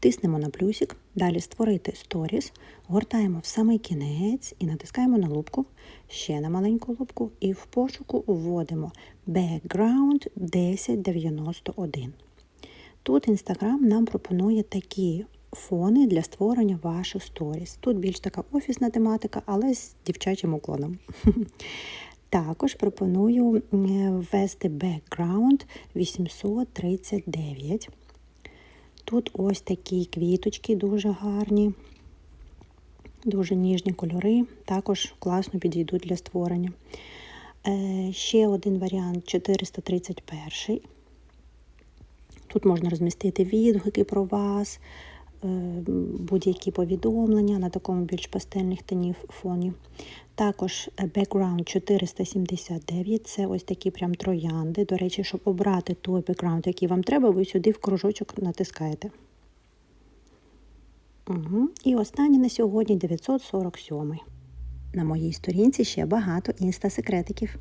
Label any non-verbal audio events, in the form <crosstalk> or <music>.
Тиснемо на плюсик, далі створити сторіс, гортаємо в самий кінець і натискаємо на лупку, ще на маленьку лупку, і в пошуку вводимо background 1091. Тут Інстаграм нам пропонує такі фони для створення ваших сторіс. Тут більш така офісна тематика, але з дівчачим уклоном. <laughs> Також пропоную е, ввести background 839. Тут ось такі квіточки дуже гарні, дуже ніжні кольори, також класно підійдуть для створення. Е, ще один варіант 431. Тут можна розмістити відгуки про вас, будь-які повідомлення на такому більш пастельних тонів фоні. Також е, background 479 це ось такі прям троянди. До речі, щоб обрати той бекграунд, який вам треба, ви сюди в кружочок натискаєте. Угу. І останній на сьогодні 947. На моїй сторінці ще багато інста-секретиків.